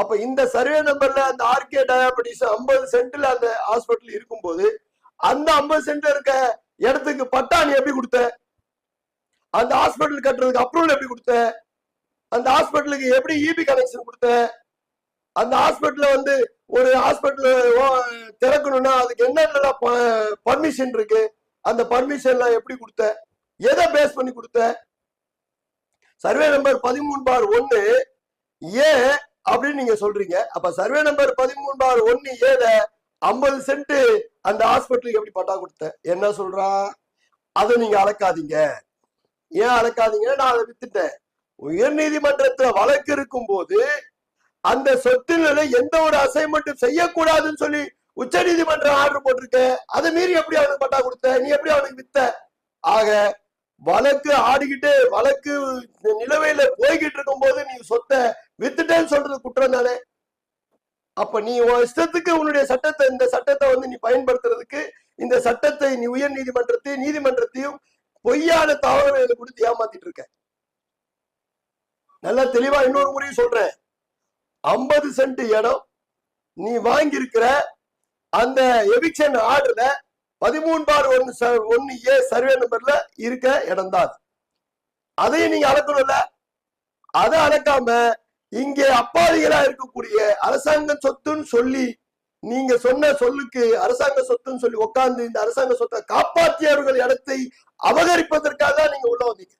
அப்ப இந்த சர்வே நம்பர்ல அந்த ஆர்கே டயாபட்டிஸ் ஐம்பது சென்ட்ல அந்த ஹாஸ்பிட்டல் இருக்கும்போது அந்த ஐம்பது சென்ட்ல இருக்க இடத்துக்கு பட்டா நீ எப்படி கொடுத்த? அந்த ஹாஸ்பிட்டல் கட்டுறதுக்கு அப்ரூவல் எப்படி கொடுத்த? அந்த ஹாஸ்பிட்டலுக்கு எப்படி இபி கனெக்ஷன் கொடுத்த? அந்த ஹாஸ்பிட்டல வந்து ஒரு ஹாஸ்பிட்டல் திறக்கணும்னா அதுக்கு என்னென்ன பர்மிஷன் இருக்கு? அந்த பர்மிஷன்லாம் எப்படி கொடுத்த? எதை பேஸ் பண்ணி கொடுத்த? சர்வே நம்பர் பதிமூணு பார் ஒன்னு. ஏன் அப்படின்னு நீங்க சொல்றீங்க. அப்ப சர்வே நம்பர் பதிமூணு பார் ஒன்னு ஏல ஐம்பது சென்ட் அந்த ஹாஸ்பிட்டலுக்கு எப்படி பட்டா கொடுத்த? என்ன சொல்றான்? அதை நீங்க அளக்காதீங்க. ஏன் அளக்காதீங்க நான் அதை வித்துட்டேன். உயர் நீதிமன்றத்துல வழக்கு இருக்கும் போது அந்த சொத்துல எந்த ஒரு அசைன்மெண்ட்டும் செய்யக்கூடாதுன்னு சொல்லி உச்ச நீதிமன்றம் ஆர்டர் போட்டிருக்க. அதை மீறி எப்படி அவனுக்கு பட்டா கொடுத்த? நீ எப்படி அவனுக்கு வித்த? ஆக வழக்கு ஆடிக்கிட்டு வழக்கு நிலுவையில போய்கிட்டு இருக்கும் போது நீ சொத்தை இல்லைன்னு சொல்றது குற்றம் தானே? அப்ப நீ உன் இஷ்டத்துக்கு உன்னுடைய சட்டத்தை இந்த சட்டத்தை வந்து நீ பயன்படுத்துறதுக்கு இந்த சட்டத்தை நீ உயர் நீதிமன்றத்தையும் நீதிமன்றத்தையும் பொய்யான தகவல்களை கொடுத்து ஏமாத்திட்டு இருக்க. நல்லா தெளிவா இன்னொரு முறையும் சொல்றேன். ஐம்பது சென்ட் இடம் நீ வாங்கி இருக்கிற அந்த எவிக்ஷன் ஆர்டர்ல பதிமூணு பார் ஒன்னு ஒன்னு ஏ சர்வே நம்பர்ல இருக்க இடம் தான் அதையும் நீங்க அளக்கணும்ல அதை அளக்காம இங்கே அப்பாவிகளா இருக்கக்கூடிய அரசாங்க சொத்துன்னு சொல்லி நீங்க சொன்ன சொல்லுக்கு அரசாங்க சொத்துன்னு சொல்லி உட்கார்ந்து இந்த அரசாங்க சொத்தை காப்பாற்றியவர்கள் இடத்தை அபகரிப்பதற்காக தான் நீங்க உள்ள வந்தீங்க.